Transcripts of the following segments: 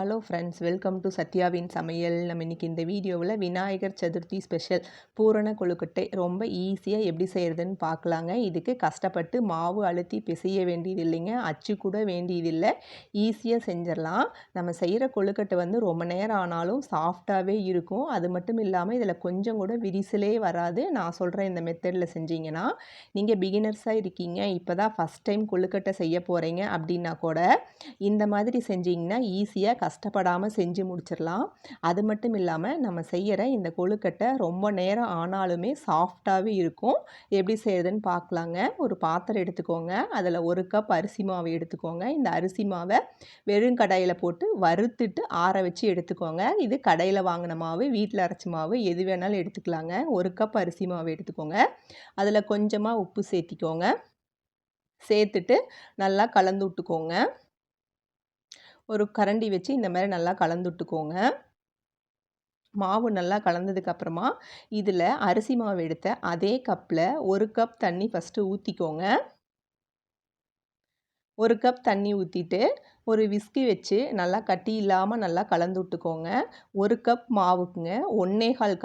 Hello friends welcome to சத்யாவின் சமையல் நம்ம இன்றைக்கி இந்த வீடியோவில் விநாயகர் சதுர்த்தி ஸ்பெஷல் பூரண கொழுக்கட்டை ரொம்ப ஈஸியாக எப்படி செய்கிறதுன்னு பார்க்கலாங்க. இதுக்கு கஷ்டப்பட்டு மாவு அழுத்தி பிசைய வேண்டியது இல்லைங்க அச்சு கூட வேண்டியதில்லை. ஈஸியாக செஞ்சிடலாம். நம்ம செய்கிற கொழுக்கட்டை வந்து ரொம்ப நேரம் ஆனாலும் சாஃப்டாகவே இருக்கும். அது மட்டும் இல்லாமல் இதில் கொஞ்சம் கூட விரிசலே வராது. நான் சொல்கிறேன் இந்த மெத்தடில் செஞ்சீங்கன்னா நீங்கள் பிகினர்ஸாக இருக்கீங்க. இப்போ தான் ஃபஸ்ட் டைம் கொழுக்கட்டை செய்ய போகிறீங்க அப்படின்னா கூட இந்த மாதிரி செஞ்சிங்கன்னா ஈஸியாக கஷ்டப்படாமல் செஞ்சு முடிச்சிடலாம் அது மட்டும் இல்லாமல் நம்ம செய்கிற இந்த கொழுக்கட்டை ரொம்ப நேரம் ஆனாலுமே சாஃப்டாகவே இருக்கும். எப்படி செய்கிறதுன்னு பார்க்கலாங்க ஒரு பாத்திரம் எடுத்துக்கோங்க. அதில் ஒரு கப் அரிசி மாவு எடுத்துக்கோங்க. இந்த அரிசி மாவை வெறும் கடையில் போட்டு வறுத்துட்டு ஆற வச்சு எடுத்துக்கோங்க. இது கடையில் வாங்கின மாவு வீட்டில் அரைச்ச மாவு எது வேணாலும் எடுத்துக்கலாங்க. ஒரு கப் அரிசி மாவு எடுத்துக்கோங்க. அதில் கொஞ்சமாக உப்பு சேர்த்திக்கோங்க. சேர்த்துட்டு நல்லா கலந்து விட்டுக்கோங்க. ஒரு கரண்டி வச்சு இந்த மாதிரி நல்லா கலந்துட்டுக்கோங்க. மாவு நல்லா கலந்ததுக்கப்புறமா இதில் அரிசி மாவு எடுத்த அதே கப்பில் ஒரு கப் தண்ணி ஃபஸ்ட்டு ஊற்றிக்கோங்க ஒரு கப் தண்ணி ஊற்றிட்டு ஒரு விஸ்கி வச்சு நல்லா கட்டி இல்லாமல் நல்லா கலந்து விட்டுக்கோங்க. ஒரு கப் மாவுக்குங்க. ஒன்றே கால்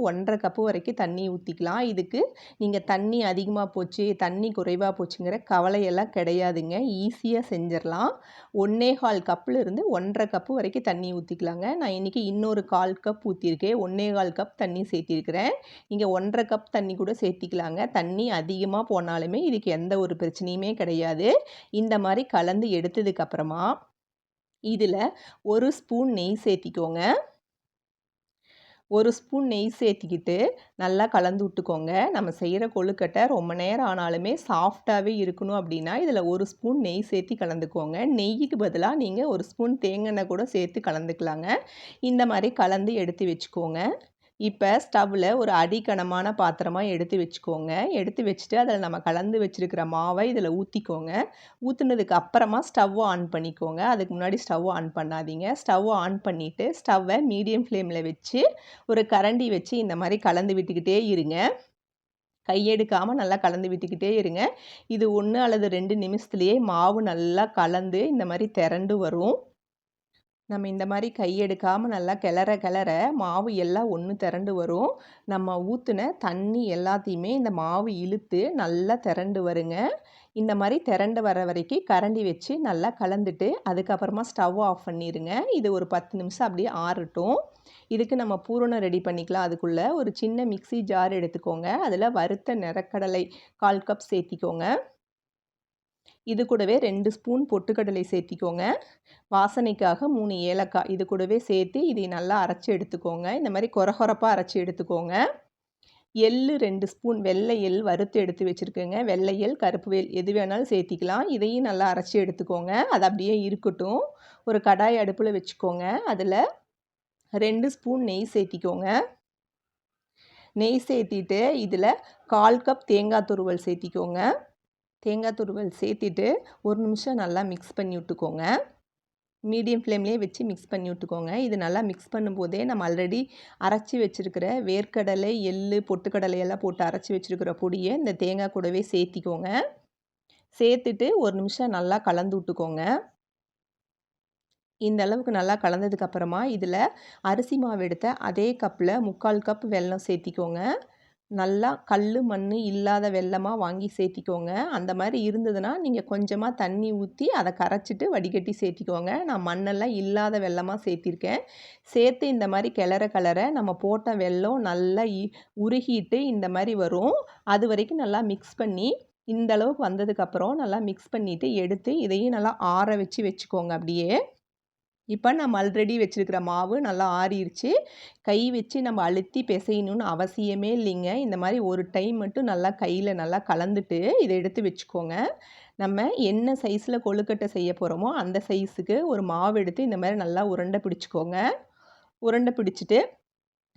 ஒன்றரை கப்பு வரைக்கும் தண்ணி ஊற்றிக்கலாம் இதுக்கு நீங்கள் தண்ணி அதிகமாக போச்சு தண்ணி குறைவாக போச்சுங்கிற கவலையெல்லாம் கிடையாதுங்க. ஈஸியாக செஞ்சிடலாம். ஒன்றே கால் ஒன்றரை கப்பு வரைக்கும் தண்ணி ஊற்றிக்கலாங்க நான் இன்றைக்கி இன்னொரு கால் கப் ஊற்றிருக்கேன் ஒன்றே கால் கப் தண்ணி சேர்த்திருக்கிறேன். நீங்கள் ஒன்றரை கப் தண்ணி கூட சேர்த்திக்கலாங்க. தண்ணி அதிகமாக போனாலுமே இதுக்கு எந்த ஒரு பிரச்சனையுமே கிடையாது. இந்த மாதிரி கலந்து எடுத்ததுக்கப்புறம் அப்புறமா இதில் ஒரு ஸ்பூன் நெய் சேர்த்திக்கோங்க ஒரு ஸ்பூன் நெய் சேர்த்திக்கிட்டு நல்லா கலந்து விட்டுக்கோங்க. நம்ம செய்கிற கொழுக்கட்டை ரொம்ப நேரம் ஆனாலுமே சாஃப்டாகவே இருக்கணும் அப்படின்னா இதில் ஒரு ஸ்பூன் நெய் சேர்த்து கலந்துக்கோங்க. நெய்க்கு பதிலாக நீங்கள் ஒரு ஸ்பூன் தேங்காய் கூட சேர்த்து கலந்துக்கலாங்க. இந்த மாதிரி கலந்து எடுத்து வச்சுக்கோங்க. இப்போ ஸ்டவ்வில் ஒரு அடிக்கனமான பாத்திரமாக எடுத்து வச்சுக்கோங்க. எடுத்து வச்சுட்டு அதில் நம்ம கலந்து வச்சுருக்கிற மாவை இதில் ஊற்றிக்கோங்க ஊற்றுனதுக்கு அப்புறமா ஸ்டவ் ஆன் பண்ணிக்கோங்க. அதுக்கு முன்னாடி ஸ்டவ் ஆன் பண்ணாதீங்க. ஸ்டவ் ஆன் பண்ணிவிட்டு ஸ்டவ்வை மீடியம் ஃப்ளேமில் வச்சு ஒரு கரண்டி வச்சு இந்த மாதிரி கலந்து விட்டுக்கிட்டே இருங்க. கையெடுக்காமல் நல்லா கலந்து விட்டுக்கிட்டே இருங்க. இது ஒன்று அல்லது ரெண்டு நிமிஷத்துலேயே மாவு நல்லா கலந்து இந்த மாதிரி திரண்டு வரும். நம்ம இந்த மாதிரி கையெடுக்காமல் நல்லா கிளற கிளற மாவு எல்லாம் ஒன்று திரண்டு வரும். நம்ம ஊற்றின தண்ணி எல்லாத்தையுமே இந்த மாவு இழுத்து நல்லா திரண்டு வருங்க. இந்த மாதிரி திரண்டு வர வரைக்கும் கரண்டி வச்சு நல்லா கலந்துட்டு அதுக்கப்புறமா ஸ்டவ் ஆஃப் பண்ணிடுங்க இது ஒரு பத்து நிமிஷம் அப்படியே ஆறட்டும். இதுக்கு நம்ம பூரணம் ரெடி பண்ணிக்கலாம். அதுக்குள்ளே ஒரு சின்ன மிக்சி ஜார் எடுத்துக்கோங்க. அதில் வறுத்த நிறக்கடலை கால் கப் சேர்த்திக்கோங்க. இது கூடவே ரெண்டு ஸ்பூன் பொட்டுக்கடலை சேர்த்திக்கோங்க. வாசனைக்காக மூணு ஏலக்காய் இது கூடவே சேர்த்து இதை நல்லா அரைச்சி எடுத்துக்கோங்க. இந்த மாதிரி கொரகொரப்பாக அரைச்சி எடுத்துக்கோங்க. எள் ரெண்டு ஸ்பூன் வெள்ளை எள் வறுத்து எடுத்து வச்சுருக்கோங்க. வெள்ளை எள் கருப்பு வேல் எது வேணாலும் சேர்த்திக்கலாம். இதையும் நல்லா அரைச்சி எடுத்துக்கோங்க. அது அப்படியே இருக்கட்டும். ஒரு கடாய் அடுப்பில் வச்சுக்கோங்க. அதில் ரெண்டு ஸ்பூன் நெய் சேர்த்திக்கோங்க. நெய் சேர்த்திட்டு இதில் கால் கப் தேங்காய் துருவல் சேர்த்திக்கோங்க. தேங்காய் துருவல் சேர்த்துட்டு ஒரு நிமிஷம் நல்லா மிக்ஸ் பண்ணி விட்டுக்கோங்க. மீடியம் ஃப்ளேம்லேயே வச்சு மிக்ஸ் பண்ணி விட்டுக்கோங்க. இது நல்லா மிக்ஸ் பண்ணும்போதே நம்ம ஆல்ரெடி அரைச்சி வச்சுருக்கிற வேர்க்கடலை எள் பொட்டுக்கடலை எல்லாம் போட்டு அரைச்சி வச்சுருக்கிற பொடியை இந்த தேங்காய் கூடவே சேர்த்திக்கோங்க. சேர்த்துட்டு ஒரு நிமிஷம் நல்லா கலந்து விட்டுக்கோங்க. இந்த அளவுக்கு நல்லா கலந்ததுக்கப்புறமா இதில் அரிசி மாவு எடுத்த அதே கப்பில் முக்கால் கப் வெல்லம் சேர்த்திக்கோங்க. நல்லா கல் மண் இல்லாத வெல்லமாக வாங்கி சேர்த்திக்கோங்க. அந்த மாதிரி இருந்ததுன்னா நீங்கள் கொஞ்சமாக தண்ணி ஊற்றி அதை கரைச்சிட்டு வடிகட்டி சேர்த்திக்கோங்க. நான் மண்ணெல்லாம் இல்லாத வெல்லமாக சேர்த்திருக்கேன். சேர்த்து இந்த மாதிரி கிளற கிளற நம்ம போட்ட வெல்லம் நல்லா உருகிட்டு இந்த மாதிரி வரும். அது வரைக்கும் நல்லா மிக்ஸ் பண்ணி இந்த அளவுக்கு வந்ததுக்கப்புறம் நல்லா மிக்ஸ் பண்ணிவிட்டு எடுத்து இதையும் நல்லா ஆற வச்சு வச்சுக்கோங்க அப்படியே. இப்போ நம்ம ஆல்ரெடி வச்சுருக்கிற மாவு நல்லா ஆறிடுச்சு கை வச்சு நம்ம அழுத்தி பிசையணுன்னு அவசியமே இல்லைங்க. இந்த மாதிரி ஒரு டைம் மட்டும் நல்லா கையில் நல்லா கலந்துட்டு இதை எடுத்து வச்சுக்கோங்க. நம்ம என்ன சைஸில் கொழுக்கட்டை செய்ய போகிறோமோ அந்த சைஸுக்கு ஒரு மாவு எடுத்து இந்த மாதிரி நல்லா உருண்டை பிடிச்சிக்கோங்க. உருண்டை பிடிச்சிட்டு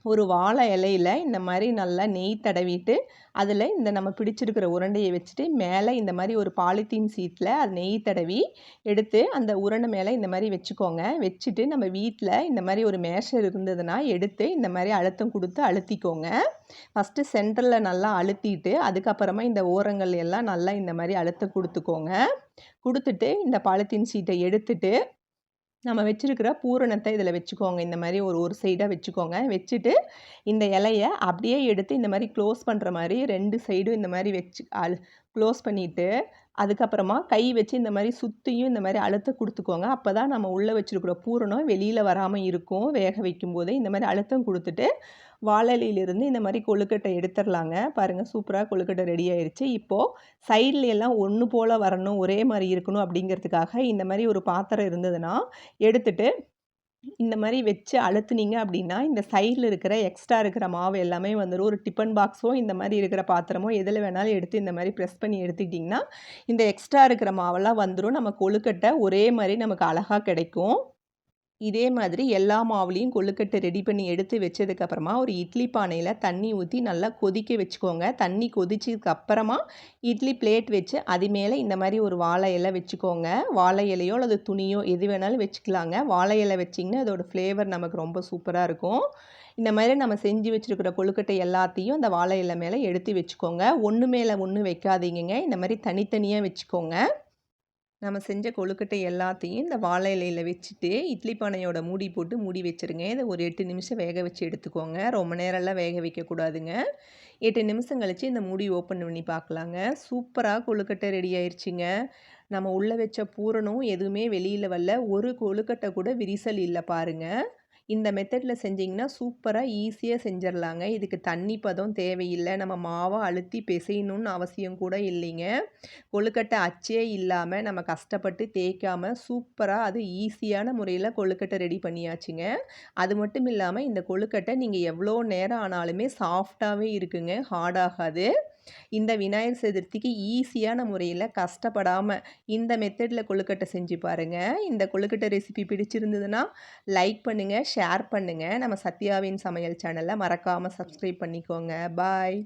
ஒரு வாழை இலையில் இந்த மாதிரி நல்லா நெய் தடவிட்டு அதில் இந்த நம்ம பிடிச்சிருக்கிற உருண்டையை வச்சுட்டு மேலே இந்த மாதிரி ஒரு பாலித்தீன் சீட்டில் அது நெய் தடவி எடுத்து அந்த உருண்டை மேலே இந்த மாதிரி வச்சுக்கோங்க. வச்சுட்டு நம்ம வீட்டில் இந்த மாதிரி ஒரு மேஷர் இருந்ததுன்னா எடுத்து இந்த மாதிரி அழுத்தம் கொடுத்து அழுத்திக்கோங்க. ஃபஸ்ட்டு சென்டரில் நல்லா அழுத்திட்டு அதுக்கப்புறமா இந்த ஓரங்கள் எல்லாம் நல்லா இந்த மாதிரி அழுத்தம் கொடுத்துக்கோங்க. கொடுத்துட்டு இந்த பாலித்தீன் சீட்டை எடுத்துட்டு நம்ம வச்சுருக்கிற பூரணத்தை இதில் வச்சுக்கோங்க. இந்த மாதிரி ஒரு ஒரு சைடாக வச்சுக்கோங்க. வச்சுட்டு இந்த இலையை அப்படியே எடுத்து இந்த மாதிரி க்ளோஸ் பண்ணுற மாதிரி ரெண்டு சைடும் இந்த மாதிரி வச்சு அழு க்ளோஸ் பண்ணிவிட்டு அதுக்கப்புறமா கை வச்சு இந்த மாதிரி சுற்றியும் இந்த மாதிரி அழுத்த கொடுத்துக்கோங்க. அப்போ தான் நம்ம உள்ளே வச்சுருக்கிற பூரணம் வெளியில் வராமல் இருக்கும். வேக வைக்கும்போது இந்த மாதிரி அழுத்தம் கொடுத்துட்டு வாழலையிலிருந்து இந்த மாதிரி கொழுக்கட்டை எடுத்துடலாங்க. பாருங்கள் சூப்பராக கொழுக்கட்டை ரெடி ஆயிடுச்சு இப்போது சைடில் எல்லாம் ஒன்று போல் வரணும் ஒரே மாதிரி இருக்கணும் அப்படிங்கிறதுக்காக இந்த மாதிரி ஒரு பாத்திரம் இருந்ததுன்னா எடுத்துட்டு இந்த மாதிரி வச்சு அழுத்துனீங்க அப்படின்னா இந்த சைடில் இருக்கிற எக்ஸ்ட்ரா இருக்கிற மாவு எல்லாமே வந்துடும் ஒரு டிஃபன் பாக்ஸோ இந்த மாதிரி இருக்கிற பாத்திரமோ எதில் வேணாலும் எடுத்து இந்த மாதிரி ப்ரெஸ் பண்ணி எடுத்துக்கிட்டிங்கன்னா இந்த எக்ஸ்ட்ரா இருக்கிற மாவெல்லாம் வந்துடும் நம்ம கொழுக்கட்டை ஒரே மாதிரி நமக்கு அழகாக கிடைக்கும். இதே மாதிரி எல்லா மாவுலேயும் கொழுக்கட்டை ரெடி பண்ணி எடுத்து வச்சதுக்கப்புறமா ஒரு இட்லி பானையில் தண்ணி ஊற்றி நல்லா கொதிக்க வச்சுக்கோங்க. தண்ணி கொதிச்சதுக்கு அப்புறமா இட்லி பிளேட் வச்சு அது மேலே இந்த மாதிரி ஒரு வாழை இலை வச்சுக்கோங்க. வாழை இலையோ அல்லது துணியோ எது வேணாலும் வச்சுக்கலாங்க. வாழை இலை வச்சிங்கன்னா அதோட ஃப்ளேவர் நமக்கு ரொம்ப சூப்பராக இருக்கும். இந்த மாதிரி நம்ம செஞ்சு வச்சுருக்கிற கொழுக்கட்டை எல்லாத்தையும் அந்த வாழை இலை மேலே எடுத்து வச்சுக்கோங்க. ஒன்று மேலே ஒன்று வைக்காதீங்க இந்த மாதிரி தனித்தனியாக வச்சுக்கோங்க. நம்ம செஞ்ச கொழுக்கட்டை எல்லாத்தையும் இந்த வாழை இலையில் வச்சுட்டு இட்லி பானையோட மூடி போட்டு மூடி வச்சுருங்க. இதை ஒரு எட்டு நிமிஷம் வேக வச்சு எடுத்துக்கோங்க. ரொம்ப நேரம்லாம் வேக வைக்கக்கூடாதுங்க எட்டு நிமிஷம் கழித்து இந்த மூடி ஓப்பன் பண்ணி பார்க்கலாங்க. சூப்பராக கொழுக்கட்டை ரெடி ஆயிடுச்சுங்க நம்ம உள்ளே வச்ச பூரணும் எதுவுமே வெளியில் வரல. ஒரு கொழுக்கட்டை கூட விரிசல் இல்லை பாருங்கள் இந்த மெத்தடில் செஞ்சிங்கன்னா சூப்பராக ஈஸியாக செஞ்சிடலாங்க இதுக்கு தண்ணி பதம் தேவையில்லை. நம்ம மாவை அழுத்தி பிசையணுன்னு அவசியம் கூட இல்லைங்க. கொழுக்கட்டை அச்சே இல்லாமல் நம்ம கஷ்டப்பட்டு தேய்க்காமல் சூப்பராக அது ஈஸியான முறையில் கொழுக்கட்டை ரெடி பண்ணியாச்சுங்க. அது மட்டும் இல்லாமல் இந்த கொழுக்கட்டை நீங்கள் எவ்வளோ நேரம் ஆனாலுமே சாஃப்டாகவே இருக்குங்க. ஹார்டாகாது. இந்த விநாயகர் சதுர்த்திக்கு ஈஸியான முறையில் கஷ்டப்படாமல் இந்த மெத்தடில் கொழுக்கட்டை செஞ்சு பாருங்கள் இந்த கொழுக்கட்டை ரெசிபி பிடிச்சிருந்ததுன்னா லைக் பண்ணுங்கள் ஷேர் பண்ணுங்கள் நம்ம சத்யாவின் சமையல் சேனலை மறக்காமல் சப்ஸ்கிரைப் பண்ணிக்கோங்க. பாய்